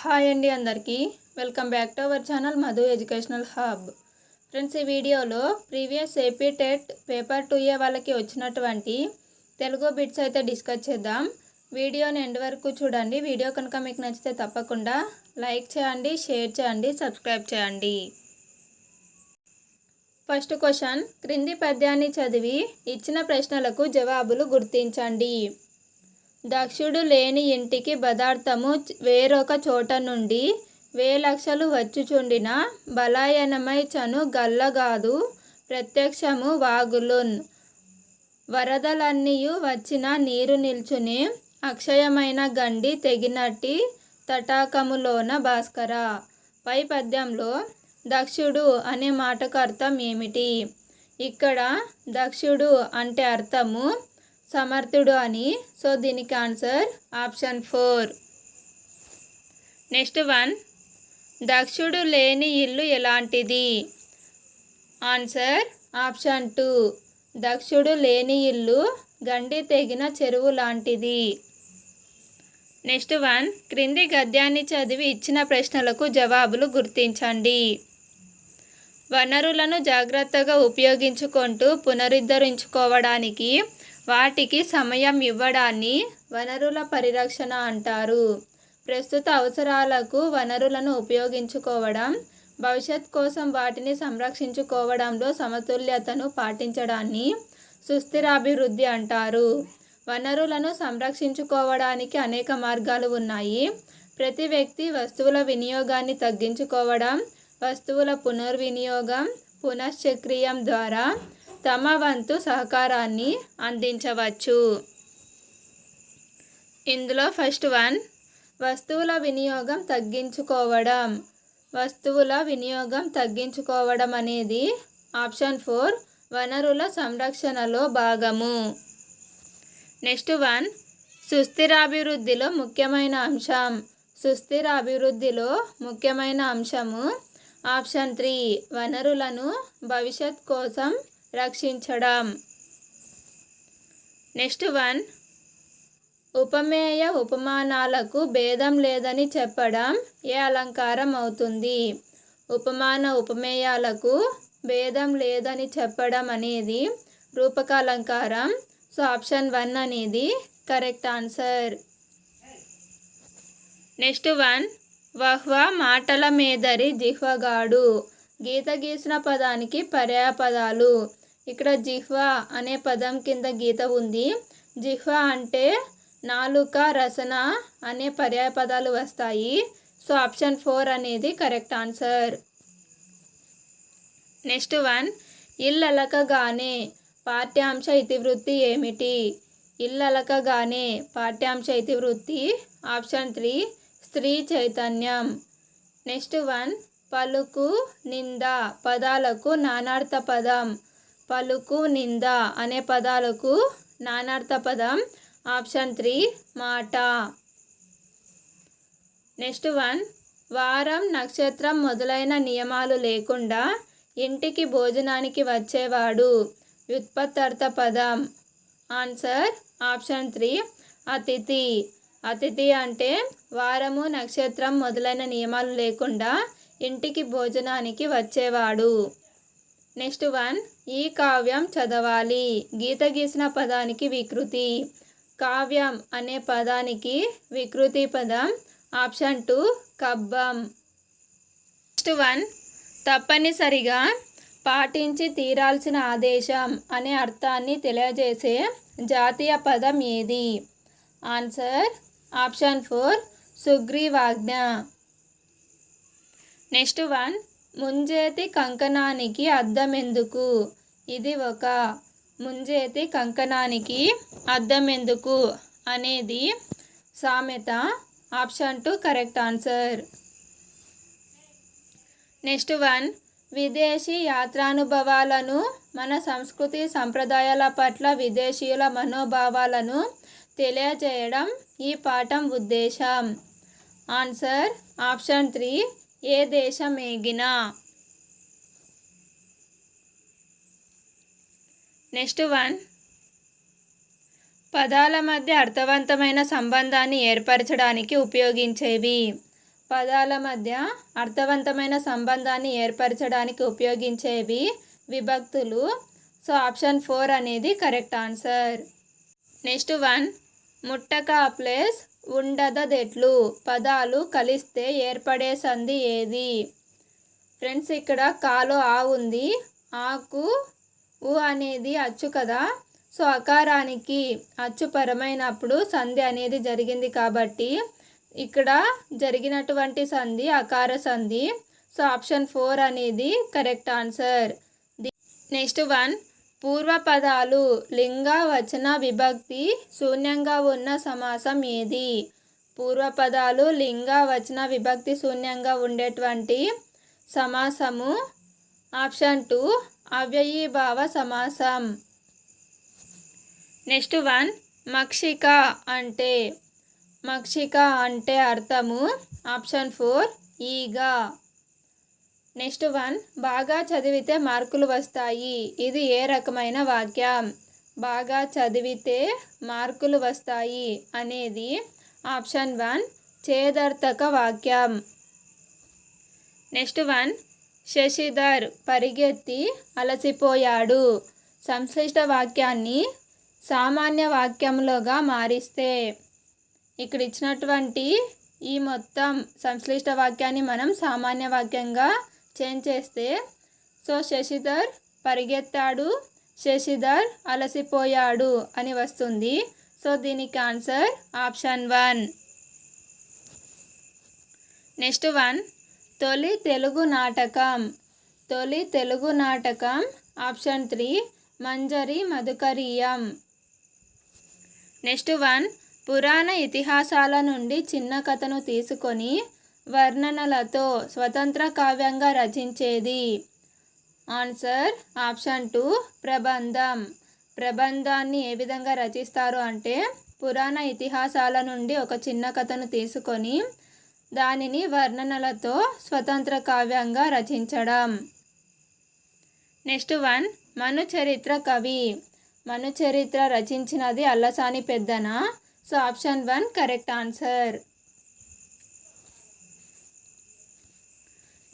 Hi అండి అందరికీ. Welcome back to our channel Madhu educational hub. Friends ఈ వీడియోలో previous AP TET paper two A వాళ్ళకి వచ్చినటువంటి తెలుగు బిట్స్ అయితే డిస్కస్ చేద్దాం. వీడియోని ఎండ్ వరకు చూడండి. వీడియో కనుక మీకు నచ్చితే తప్పకుండా లైక్ చేయండి షేర్ చేయండి సబ్స్క్రైబ్ చేయండి. First question. క్రింది పద్యాన్ని చదివి ఇచ్చిన ప్రశ్నలకు జవాబులు గుర్తించండి. దక్షుడు లేని ఇంటికి పదార్థము వేరొక చోట నుండి వేలక్షలు వచ్చుచుండిన బలాయనమై చను గల్లగాదు. ప్రత్యక్షము వాగులున్. వరదలన్నీయు వచ్చిన నీరు నిల్చుని అక్షయమైన గండి తెగినట్టి తటాకములోన భాస్కర. పై పద్యంలో దక్షుడు అనే మాటకు అర్థం ఏమిటి? ఇక్కడ దక్షుడు అంటే అర్థము సమర్థుడు అని. సో దీనికి answer option four. Next one. దక్షుడు లేని ఇల్లు ఎలాంటిది? Answer option two. దక్షుడు లేని ఇల్లు గండి తెగిన చెరువు లాంటిది. Next one. క్రింది గద్యాన్ని చదివి ఇచ్చిన ప్రశ్నలకు జవాబులు గుర్తించండి. వనరులను జాగ్రత్తగా ఉపయోగించుకుంటూ పునరుద్ధరించుకోవడానికి వాటికి సమయం ఇవ్వడాన్ని వనరుల పరిరక్షణ అంటారు. ప్రస్తుత అవసరాలకు వనరులను ఉపయోగించుకోవడం భవిష్యత్ కోసం వాటిని సంరక్షించుకోవడంలో సమతుల్యతను పాటించడాన్ని సుస్థిరాభివృద్ధి అంటారు. వనరులను సంరక్షించుకోవడానికి అనేక మార్గాలు ఉన్నాయి. ప్రతి వ్యక్తి వస్తువుల వినియోగాన్ని తగ్గించుకోవడం వస్తువుల పునర్వినియోగం పునశ్చక్రియం ద్వారా తమ వంతు సహకారాన్ని అందించవచ్చు. ఇందులో ఫస్ట్ వన్ వస్తువుల వినియోగం తగ్గించుకోవడం. వస్తువుల వినియోగం తగ్గించుకోవడం అనేది ఆప్షన్ ఫోర్ వనరుల సంరక్షణలో భాగము. నెక్స్ట్ వన్ సుస్థిరాభివృద్ధిలో ముఖ్యమైన అంశం. సుస్థిర అభివృద్ధిలో ముఖ్యమైన అంశము ఆప్షన్ త్రీ వనరులను భవిష్యత్ కోసం రక్షించడం. Next one. ఉపమేయ ఉపమానాలకు భేదం లేదని చెప్పడం ఏ అలంకారం అవుతుంది? ఉపమాన ఉపమేయాలకు భేదం లేదని చెప్పడం అనేది రూపక అలంకారం. సో ఆప్షన్ వన్ అనేది కరెక్ట్ ఆన్సర్. Next one. వహ్వ మాటల మేదరి జిహ్వగాడు. గీత గీసిన పదానికి పర్యాపదాలు. ఇక్కడ జిహ్వా అనే పదం కింద గీత ఉంది. జిహ్వా అంటే నాలుక రసన అనే పర్యాయ పదాలు వస్తాయి. సో ఆప్షన్ ఫోర్ అనేది కరెక్ట్ ఆన్సర్. నెక్స్ట్ వన్ ఇల్లలకగానే పాఠ్యాంశ ఇతివృత్తి ఏమిటి? ఇల్లలకగానే పాఠ్యాంశ ఇతివృత్తి ఆప్షన్ త్రీ స్త్రీ చైతన్యం. నెక్స్ట్ వన్ పలుకు నింద పదాలకు నానార్థ పదం. పలుకు నింద అనే పదాలకు నానార్థ పదం ఆప్షన్ త్రీ మాట. నెక్స్ట్ వన్ వారం నక్షత్రం మొదలైన నియమాలు లేకుండా ఇంటికి భోజనానికి వచ్చేవాడు. వ్యుత్పత్తార్థ పదం. ఆన్సర్ ఆప్షన్ త్రీ అతిథి. అతిథి అంటే వారము నక్షత్రం మొదలైన నియమాలు లేకుండా ఇంటికి భోజనానికి వచ్చేవాడు. నెక్స్ట్ వన్ ఈ కావ్యం చదవాలి. గీత గీసిన పదానికి వికృతి. కావ్యం అనే పదానికి వికృతి పదం. ఆప్షన్ టూ కబ్బం. నెక్స్ట్ వన్ తప్పనిసరిగా పాటించి తీరాల్సిన ఆదేశం అనే అర్థాన్ని తెలియజేసే జాతీయ పదం ఏది? ఆన్సర్ ఆప్షన్ ఫోర్ సుగ్రీవాజ్ఞ. నెక్స్ట్ వన్ ముంజేతి కంకణానికి అద్దం ఎందుకు ఇది ఒక ముంజేతి కంకణానికి అద్దం ఎందుకు అనేది సామెత. Option two correct answer. Next one. విదేశీ యాత్రానుభవాలను మన సంస్కృతి సంప్రదాయాల పట్ల విదేశీయుల మనోభావాలను తెలియజేయడం ఈ పాఠం ఉద్దేశం. ఆన్సర్. ఆప్షన్ త్రీ ఏ దేశం నెక్స్ట్ వన్. పదాల మధ్య అర్థవంతమైన సంబంధాన్ని ఏర్పరచడానికి ఉపయోగించేవి. పదాల మధ్య అర్థవంతమైన సంబంధాన్ని ఏర్పరచడానికి ఉపయోగించేవి విభక్తులు. సో ఆప్షన్ ఫోర్ అనేది కరెక్ట్ ఆన్సర్. Next one. ముట్టక ప్లేస్ ఉండదదెట్లు. పదాలు కలిస్తే ఏర్పడే సంధి ఏది? ఫ్రెండ్స్ ఇక్కడ కాలో ఆ ఉంది. ఆకు ఉ అనేది అచ్చు కదా? సో అకారానికి అచ్చు పరమైనప్పుడు సంధి అనేది జరిగింది కాబట్టి ఇక్కడ జరిగినటువంటి సంధి అకార సంధి. సో ఆప్షన్ ఫోర్ అనేది కరెక్ట్ ఆన్సర్. నెక్స్ట్ వన్ పూర్వపదాలు లింగ వచన విభక్తి శూన్యంగా ఉన్న సమాసం ఏది? పూర్వపదాలు లింగ వచన విభక్తి శూన్యంగా ఉండేటువంటి సమాసము. ఆప్షన్ టూ అవ్యయీభావ సమాసం. నెక్స్ట్ వన్ మక్షిక అంటే మక్షిక అంటే అర్థము. ఆప్షన్ ఫోర్ ఈగా. నెక్స్ట్ వన్ బాగా చదివితే మార్కులు వస్తాయి. ఇది ఏ రకమైన వాక్యం? బాగా చదివితే మార్కులు వస్తాయి అనేది ఆప్షన్ వన్ చేదర్థక వాక్యం. నెక్స్ట్ వన్ శశిధర్ పరిగెత్తి అలసిపోయాడు. సంశ్లిష్ట వాక్యాన్ని సామాన్య వాక్యంలోగా మారిస్తే. ఇక్కడ ఇచ్చినటువంటి ఈ మొత్తం సంశ్లిష్ట వాక్యాన్ని మనం సామాన్య వాక్యంగా చేంజ్ చేస్తే సో శశిధర్ పరిగెత్తాడు శశిధర్ అలసిపోయాడు అని వస్తుంది. సో దీనికి answer option one. Next one తొలి తెలుగు నాటకం. తొలి తెలుగు నాటకం ఆప్షన్ త్రీ మంజరి మధుకరీయం. నెక్స్ట్ వన్ పురాణ ఇతిహాసాల నుండి చిన్న కథను తీసుకొని వర్ణనలతో స్వతంత్ర కావ్యంగా రచించేది. ఆన్సర్ ఆప్షన్ టూ ప్రబంధం. ప్రబంధాన్ని ఏ విధంగా రచిస్తారు అంటే పురాణ ఇతిహాసాల నుండి ఒక చిన్న కథను తీసుకొని దానిని వర్ణనలతో స్వతంత్ర కావ్యంగా రచించడం. నెక్స్ట్ వన్ మనుచరిత్ర కవి. Manucharitra రచించినది Allasani Peddana? So option one correct answer.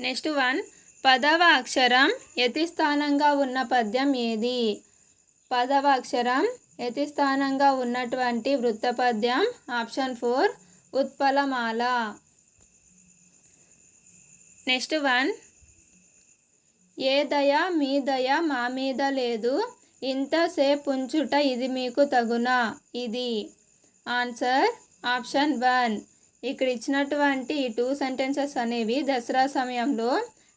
Next one. పదవ అక్షరం యతిస్థానంగా ఉన్న పద్యం ఏది? పదవ అక్షరం యతిస్థానంగా ఉన్నటువంటి వృత్త పద్యం. ఆప్షన్ ఫోర్ ఉత్పలమాల. Next one. ఏ దయ మీ దయ మా మీద లేదు. ఇంతసేపు ఉంచుట ఇది మీకు తగునా? ఇది. Answer option one. ఇక్కడ ఇచ్చినటువంటి ఈ టూ సెంటెన్సెస్ అనేవి దసరా సమయంలో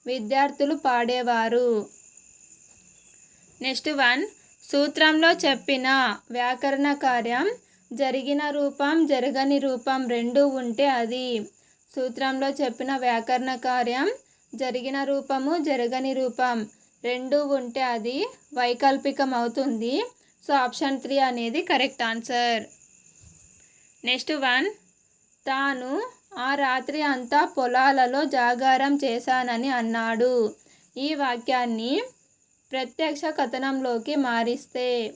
విద్యార్థులు పాడేవారు. నెక్స్ట్ వన్ సూత్రంలో చెప్పిన వ్యాకరణ కార్యం జరిగిన రూపం జరగని రూపం రెండు ఉంటే అది. సూత్రంలో చెప్పిన వ్యాకరణ కార్యం జరిగిన రూపము జరగని రూపం రెండు ఉంటే అది వైకల్పికం అవుతుంది సో ఆప్షన్ త్రీ అనేది కరెక్ట్ ఆన్సర్ నెక్స్ట్ వన్ తాను ఆ రాత్రి అంతా పొలాలలో జాగారం చేశానని అన్నాడు. ఈ వాక్యాన్ని ప్రత్యక్ష కథనంలోకి మారిస్తే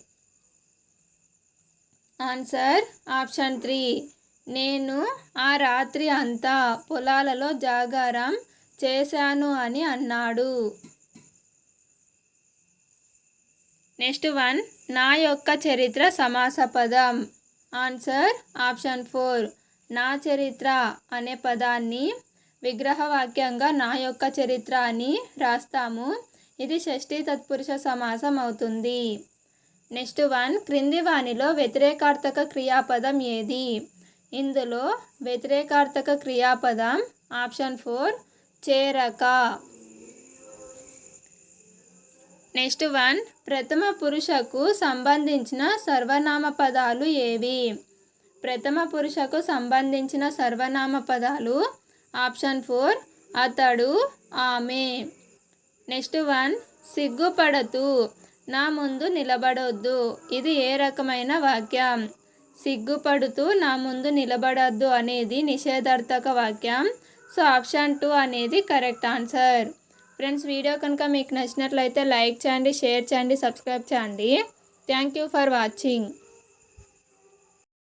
ఆన్సర్ ఆప్షన్ త్రీ. నేను ఆ రాత్రి అంతా పొలాలలో జాగారం చేశాను అని అన్నాడు. నెక్స్ట్ వన్ నా యొక్క చరిత్ర సమాస పదం. Answer option four. నా చరిత్ర అనే పదాన్ని విగ్రహవాక్యంగా నా యొక్క చరిత్ర అని రాస్తాము. ఇది షష్ఠీ తత్పురుష సమాసం అవుతుంది. నెక్స్ట్ వన్ క్రింది వానిలో వ్యతిరేకార్థక క్రియాపదం ఏది? ఇందులో వ్యతిరేకార్థక క్రియాపదం ఆప్షన్ ఫోర్ చేరక. నెక్స్ట్ వన్ ప్రథమ పురుషకు సంబంధించిన సర్వనామ పదాలు ఏవి? ప్రథమ పురుషకు సంబంధించిన సర్వనామ పదాలు ఆప్షన్ ఫోర్ అతడు ఆమె. నెక్స్ట్ వన్ సిగ్గుపడతూ నా ముందు నిలబడొద్దు. ఇది ఏ రకమైన వాక్యం? సిగ్గుపడుతూ నా ముందు నిలబడద్దు అనేది నిషేధార్థక వాక్యం. సో ఆప్షన్ టూ అనేది కరెక్ట్ ఆన్సర్. ఫ్రెండ్స్ వీడియో కనుక మీకు నచ్చినట్లయితే లైక్ చేయండి షేర్ చేయండి సబ్స్క్రైబ్ చేయండి. Thank you for watching.